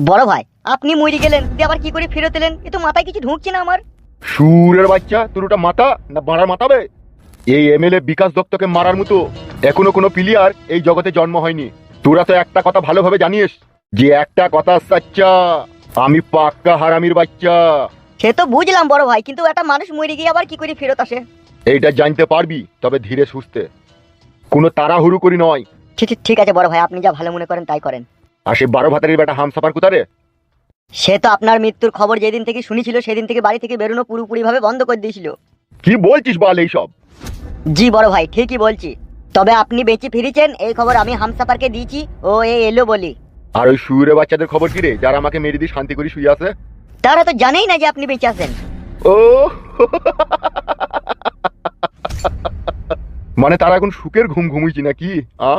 বড় ভাই আপনি মরি গেলেন দিয়ে আবার কি করে ফেরত এলেন? এ তো মাথায় কিছু ঢুকছে না আমার। সুরের বাচ্চা তোর ওটা মাথা না বাড়ার মাথাবে এই এমএলএ বিকাশ দত্তকে মারার মতো এখনও কোনো প্লেয়ার এই জগতে জন্ম হয়নি। তোরা তো একটা কথা ভালোভাবে জানিস যে একটা কথা সাচ্চা আমি পাক্কা হারামির বাচ্চা। সে তো বুঝলাম বড় ভাই কিন্তু একটা মানুষ মরে গিয়ে আবার কি করে ফেরত আসে? এইটা জানতে পারবি তবে ধীরে সুস্থে। কোনো তাড়াহুড়ো করি নয়। ঠিক ঠিক- ঠিক আছে বড় ভাই আপনি যা ভালো মনে করেন তাই করেন। আর সে বারো ভাতারের বেটা হামসাপার কোথারে? সে তো আপনার মৃত্যুর খবর যেদিন থেকে শুনেছিল সেদিন থেকে বাড়ি থেকে বেরোনো পুরোপুরি ভাবে বন্ধ করে দিয়েছিল। কি বলছিস বল এইসব? জি বড় ভাই ঠিকই বলছি। তবে আপনি বেঁচে ফিরেছেন এই খবর আমি হামসাপারকে দিয়েছি ও এ এলো বলি। আর ওই সুরে বাচ্চাদের খবর কি রে যারা আমাকে মেরে দিয়ে শান্তি করে শুয়ে আছে? তারা তো জানেই না যে আপনি বেঁচে আছেন। ও! মানে তারা এখন সুখের ঘুম ঘুমুইছি নাকি আ?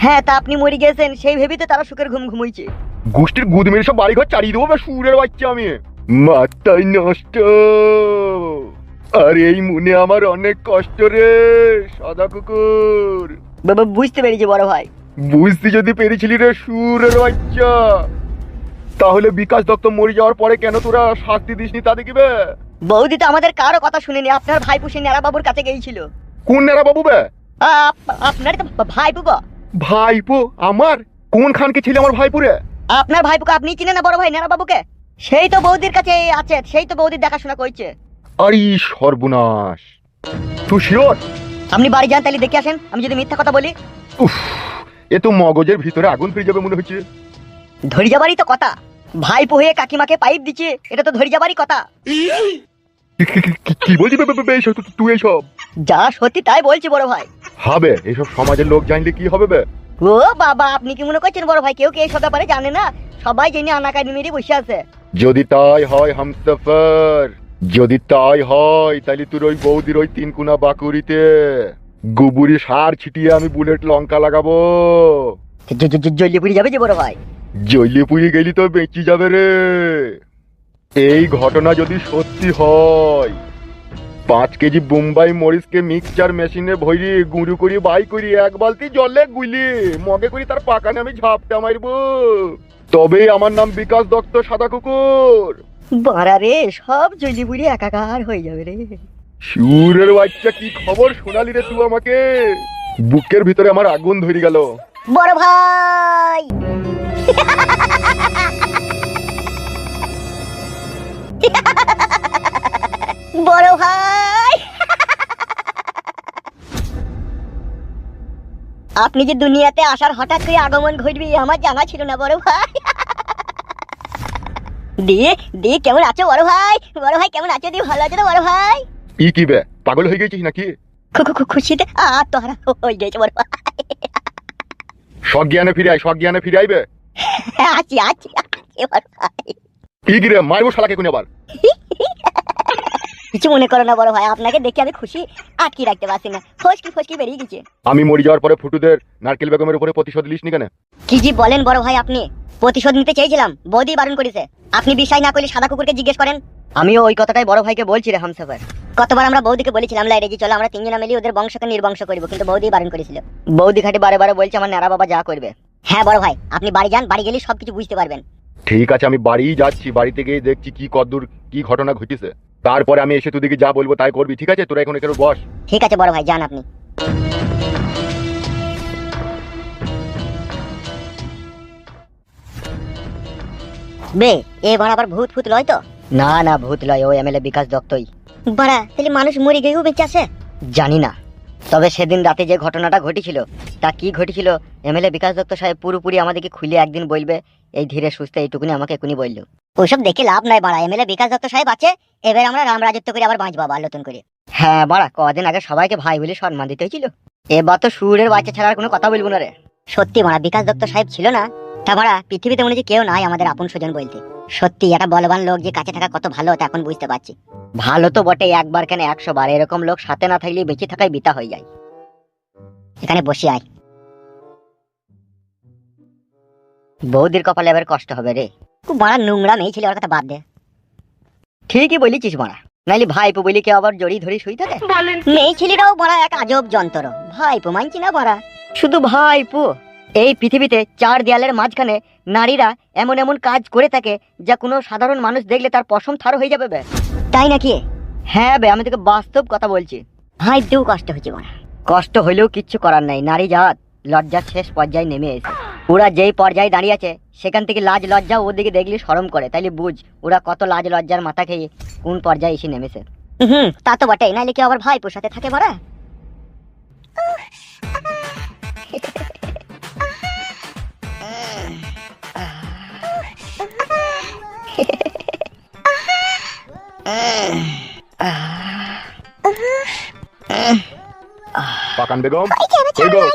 হ্যাঁ তা আপনি মরে গেছেন সেই ভেবেই তো তারা সুখের ঘুম ঘুমুইছে। গোষ্ঠীর গুদ মেরে সব বাড়ি ঘর চালিয়ে দেবো বা সুরের বাচ্চা আমি। মাথায় নষ্ট। আর এই মনে আমার অনেক কষ্ট রে সাদা কুকুর। বাবা, বুঝতে পেরেছি বড় ভাই। বুঝতে যদি পেরেছিলি রে সুরের বাচ্চা। তাহলে বিকাশ দত্ত মরে যাওয়ার পরে কেন তোরা শাস্তি দিসনি তা দেখিবে? বৌদি তো আমাদের কারও কথা শুনেনি আপনার ভাই পুষে নেড়া বাবুর কাছে গিয়েছিল। কোন নেরা বাবু বে আপ- আপনারই তো ভাই পুগো ভাইপো আমার? কোন খানকে ছিল আমার ভাইপুরে? আপনার ভাই পুকে আপনি চিনেন না বড় ভাই নেড়া বাবুকে? সেই তো বৌদির কাছে আছে সেই তো বৌদির দেখাশোনা করছে। আরে সর্বনাশ। তুই শিওর? আপনি বাড়ি যান তাহলে দেখে আসেন আমি যদি মিথ্যা কথা বলি। উফ এ তো মগজের ভিতরে আগুন ফিরে যাবে মনে হচ্ছে। ধরি যাবারই তো কথা। ভাই হয়ে কাকিমাকে পাইপ দিচ্ছে এটা তো ধরি যাবারই কথা। কি- বলছি তুই এইসব যা সত্যি তাই বলছি বড় ভাই হবে এইসব সমাজের লোক জানলে কি হবে বে ও বাবা আপনি কি মনে করছেন বড় ভাই কেউ কি এইসব ব্যাপারে জানে না সবাই জেনে আনাকানি মেরে বসে আছে যদি তাই হয় হামসফার যদি তাই হয় তাহলে তোর ওই বৌদির ওই তিন কুনা বাকুরিতে গুবুরি সার ছিটিয়ে আমি বুলেট লঙ্কা লাগাবো জ- জ- জ- জ্বলিয়ে পুড়ে যাবে যে বড় ভাই জ্বলিয়ে পুড়ে গেলি তো বেঁচে যাবে রে এই ঘটনা যদি সত্যি হয় পাঁচ কেজি বোম্বাই মরিচকে মিক্সচার মেশিনে ভরি গুঁড়ো করি বাই করি এক বালতি জলে গুলি মগে করি তার পাকানে আমি ঝাপটা মারব। তবেই আমার নাম বিকাশ দত্ত সাদা কুকুর। বাড়া রে সব জ্বলিয়ে পুড়ে একাকার হয়ে যাবে রে। সুরের বাচ্চা কি খবর শোনালি রে তুই আমাকে? বুকের ভিতরে আমার আগুন ধরে গেল। বড় ভাই! বড় ভাই। আপনি যে দুনিয়াতে আসার হঠাৎ করে আগমন ঘটবে আমার জানা ছিল না বড় ভাই। দিয়ে দিয়ে কেমন আছো বড় ভাই? বড় ভাই কেমন আছো দিয়ে ভালো আছো তো বড় ভাই? ই কি বে? পাগল হয়ে গেছিস নাকি? খুশিতে আত্মহারা হয়ে গেছে বড় ভাই। সজ্ঞানে ফিরে আয় সজ্ঞানে ফিরে আইবে আছি আছি আছি বড় ভাই। কি কি রে? মারবো শালাকে কোন আবার? কিছু মনে করো না বড় ভাই আপনাকে দেখে আমি খুশি। আটকে রাখতে পারছি না। ফসকি ফসকি বেরিয়ে গেছে। আমি মরে যাওয়ার পরে ফুটুদের নারকেল বেগমের উপরে প্রতিশোধ লিস নি কেন? কি জি বলেন বড় ভাই আপনি প্রতিশোধ নিতে চেয়েছিলাম বৌদি বারণ করেছে। আপনি বিশ্বাস না করলে সাদা কুকুরকে জিজ্ঞেস করেন। আমিও ওই কথাটাই বড় ভাইকে বলছি রে হামসাফার। কতবার আমরা বৌদিকে বলেছিলাম লাইরে যে চলো আমরা তিনজনা মিলিয়ে ওদের বংশকে নির্বংশ করব। কিন্তু বৌদি বারণ করেছিল। বৌদি খাটে বারে বারে বলছে আমার নারা বাবা যা করবে। হ্যাঁ বড় ভাই আপনি বাড়ি যান বাড়ি গেলে সবকিছু বুঝতে পারবেন। ঠিক আছে আমি বাড়িই যাচ্ছি বাড়িতে গিয়ে দেখছি কি কদ্দূর কি ঘটনা ঘটেছে। তারপরে আমি এসে তোদেরকে যা বলব তাই করবি ঠিক আছে? তোরা এখন এখানে বস। ঠিক আছে বড় ভাই যান আপনি। বে এবার আবার ভূত ফুত লয় তো? না না ভূত লয় ও এমএলএ বিকাশ দত্তই। বাড়া তাহলে মানুষ মরে গিয়েও বেঁচে আছে? জানি না। তবে সেদিন রাতে যে ঘটনাটা ঘটেছিল তা কি ঘটেছিল এমএলএ বিকাশ দত্ত সাহেব পুরোপুরি আমাদেরকে খুলে একদিন বলবে এই ধীরে সুস্থে এইটুকুনি আমাকে এখনই বলল। ওসব দেখে লাভ নাই বাড়া এমএলএ বিকাশ দত্ত সাহেব আছে এবার আমরা রাম রাজত্ব করে আবার বাঁচবো আবার নতুন করে। হ্যাঁ বাড়া কদিন আগে সবাইকে ভাই বলে সম্মান দিতে হয়েছিল। এবার তো সুরের বাচ্চা ছাড়ার কোনো কথা বলব না রে। সত্যি মারা বিকাশ দত্ত সাহেব ছিল না তা মারা পৃথিবীতে মনে হচ্ছে কেউ নাই আমাদের আপন স্বজন বলতে। সত্যি একটা বলবান লোক যে কাছে থাকা কত ভালো তা এখন বুঝতে পারছি। ভালো তো বটে একবার কেন একশো বার এরকম লোক সাথে না থাকলে বেঁচে থাকাই বিতা হয়ে যায়। এখানে বসে আয়। বৌদির কপালে এবার কষ্ট হবে রে। খুব মারা নোংরা মেয়ে ছিল ওর কথা বাদ দে। ঠিকই বলেছিস মারা। নাইলে ভাইপো বলি কেউ আবার জড়ি ধরে শুই থাকে মেয়ে ছেলেরাও বড়া এক আজব যন্ত্র। ভাইপো মানছি না বড়া শুধু ভাইপো। এই পৃথিবীতে চার দেয়ালের মাঝখানে নারীরা এমন এমন কাজ করে থাকে যা কোনো সাধারণ মানুষ দেখলে তার পশম থার হয়ে যাবে বে। তাই নাকি? হ্যাঁ বে আমি তোকে বাস্তব কথা বলছি। ভাই দেও কষ্ট হয়েছে বড় কষ্ট হইলেও কিচ্ছু করার নাই। নারী জাত লজ্জার শেষ পর্যায়ে নেমে এসে ওরা যেই পর্যায়ে দাঁড়িয়ে আছে সেখান থেকে লাজ লজ্জা ওদিকে দেখলি শরম করে। তাইলে বুঝ ওরা কত লাজ লজ্জার মাথা খেয়ে কোন পর্যায়ে এসে নেমেছে। হুম তা তো বটে নাইলে কি আবার ভাইপোর সাথে থাকে মারা পাকান বেগম।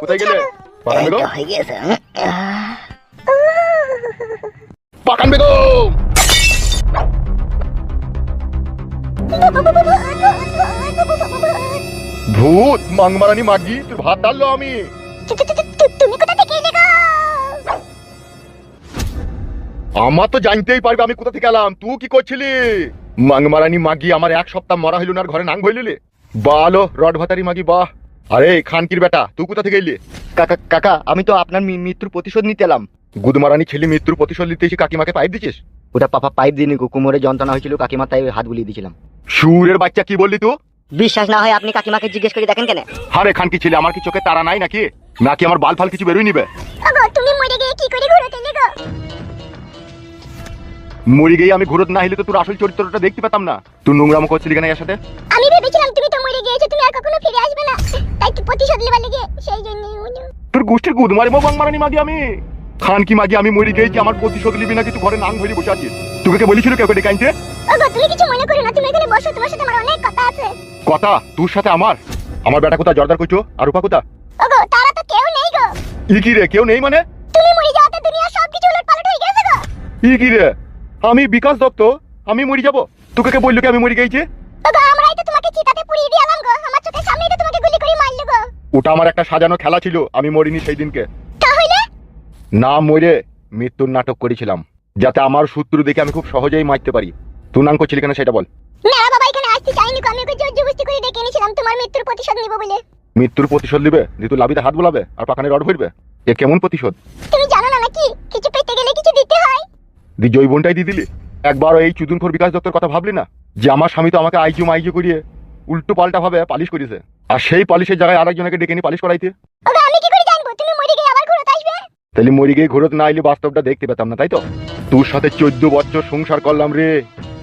কোথায় গেলে? পাকান বেগম। হয়ে গেছে পাকান বেগম ভূত মাংমারানি মাগি তোর ভাত ডাললো আমি। তুমি কোথা থেকে এলে গো আমার তো জানতেই পারবে আমি কোথা থেকে এলাম। তুই কি করছিলি? মাংমারানি মাগি আমার এক সপ্তাহ মরা হইল না ঘরে নাং হইলি বালো রড ভাতারি মাগি বাহ। আরে খানকির বেটা তুই কোথা থেকে এলি? কাকা কাকা আমি তো আপনার মৃত্যুর প্রতিশোধ নিতে এলাম। গুদমারানি ছেলে মৃত্যুর প্রতিশোধ নিতে এসে কাকিমাকে পাইপ দিছিস ওটা পাপা পাইপ দিনি গো কোমরে যন্ত্রণা হয়েছিল কাকিমা তাই হাত বুলিয়ে দিয়েছিলাম। সুরের বাচ্চা কি বললি তুই? বিশ্বাস না হয় আপনি কাকিমাকে জিজ্ঞেস করে দেখেন কেন? হারে খানকি ছেলে আমার কি চোখে তারা নাই নাকি? নাকি আমার বাল ফাল কিছু বেরোই নিবে? ওগো তুমি মরে গিয়ে কি করে ঘুরতে এলে গো মরি গিয়ে আমি ঘুরত না হইলে তো তোর আসল চরিত্রটা দেখতে পেতাম না। তুই নোংরামো করছিলি কেন এর সাথে? আমি ভেবেছিলাম তুমি তো মরে গিয়েছো তুমি আর কখনো ফিরে আসবে না। তাই তো প্রতিশোধ নেবার লেগে সেই জন্যই মনে তোর গোষ্ঠীর গুদ মারি বাং মারানি মাগি আমি। খান কি মাগি আমি মরি গেছি আমার প্রতিশোধ নিবি নাকি তুই ঘরে নাং ধরে বসে আছিস? তোকে কে বলেছিল কেউ ডেকে আনতে ওগো তুমি কিছু মনে করো না তুমি এখানে বসো তোমার সাথে আমার অনেক কথা আছে। কথা? তোর সাথে আমার? আমার বেটা কোথা জর্দার কইছো? আর রূপা কোথা ওগো তারা তো কেউ নেই গো। ই কি রে কেউ নেই মানে? তুমি মরে যাওয়াতে দুনিয়া সবকিছু উলট পালট হয়ে গেছে গো। ই কি রে? আমি বিকাশ দত্ত আমি মরি যাব। তোকে কে বলল কি আমি মরি গেছি ওগো আমরাই তো তোমাকে চিতাতে পুড়িয়ে দিলাম গো। আমার চোখের সামনেই তো তোমাকে গুলি করে মারলো গো। ওটা আমার একটা সাজানো খেলা ছিল আমি মরিনি সেই দিনকে। না মরে মৃত্যুর নাটক করেছিলাম যাতে আমার শত্রু দেখে আমি খুব সহজেই মারতে পারি। তুই নাম করছিলি কেন সেটা বল। না বাবা এখানে আসতে চাইনি আমি ওকে জোর জবরদস্তি করে ডেকে এনেছিলাম। তোমার মৃত্যুর প্রতিশোধ নিব বলে। মৃত্যুর প্রতিশোধ দিবে দিয়ে তুই লাভিতে হাত বোলাবে? আর পাখানে রড ভরবে? এ কেমন প্রতিশোধ? তুমি জানো না নাকি কিছু পেতে গেলে কিছু দিতে হয়। দি জৈবনটাই দিয়ে দিলি? একবারও এই চুদুনখোর বিকাশ দত্তর কথা ভাবলি না? যে আমার স্বামী তো আমাকে আইজু মাইজু করিয়ে উল্টো পাল্টা ভাবে পালিশ করেছে আর সেই পালিশের জায়গায় আরেকজনকে ডেকে নিয়ে পালিশ করাইতে। আমি কি করে জানব তুমি মরে গিয়ে আবার ঘুরতে আসবে তাহলে মরি গিয়ে ঘুরত না আইলে বাস্তবটা দেখতে পেতাম না তাই তো? তোর সাথে চোদ্দ বছর সংসার করলাম রে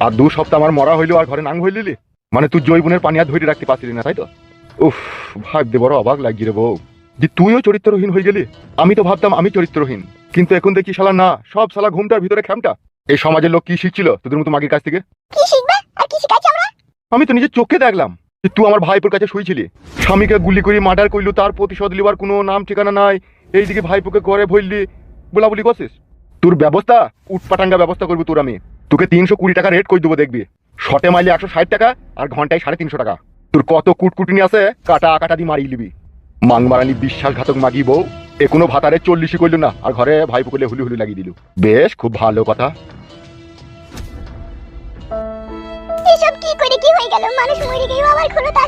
আর দু সপ্তাহ আমার মরা হইল আর ঘরে নাং হইলি মানে তুই জৈবনের পানি আর ধরে রাখতে পারছিলি না তাই তো? উফ ভাবতে বড় অবাক লাগছি রে বউ। যে তুইও চরিত্রহীন হয়ে গেলি? আমি তো ভাবতাম আমি চরিত্রহীন। কিন্তু এখন দেখি শালা না সব শালা ঘুমটার ভিতরে খ্যামটা। এই সমাজের লোক কি শিখছিল তোদের মতো মাগির কাছ থেকে? কি শিখবে? আর কি শিখাচ্ছি আমরা? আমি তো নিজের চোখে দেখলাম যে তুই আমার ভাইপোর কাছে শুয়েছিলি স্বামীকে গুলি করে মার্ডার করলু তার প্রতিশোধ লিবার কোনো নাম ঠিকানা নাই। এইদিকে ভাইপোকে ঘরে ভরলি, বলাবলি করছিস? তোর ব্যবস্থা, উটপাটাঙ্গা ব্যবস্থা করবি তোর আমি। তোকে তিনশো কুড়ি টাকা রেট করে দেবো, দেখবি। শটে মাইলে একশো ষাট টাকা, আর ঘন্টায় সাড়ে তিনশো টাকা। তোর কত কুটকুটনি আছে, কাটা কাটা দিয়ে মারিয়ে নিবি। মাংমারানি বিশ্বাসঘাতক মাগি বউ, এ কোনো ভাতারে চল্লিশই করল না, আর ঘরে ভাইপোকে হুলি হুলি লাগিয়ে দিল। বেশ, খুব ভালো কথা। এসব কি করে, কি হয়ে গেল? মানুষ মরে গিয়ে আবার আসে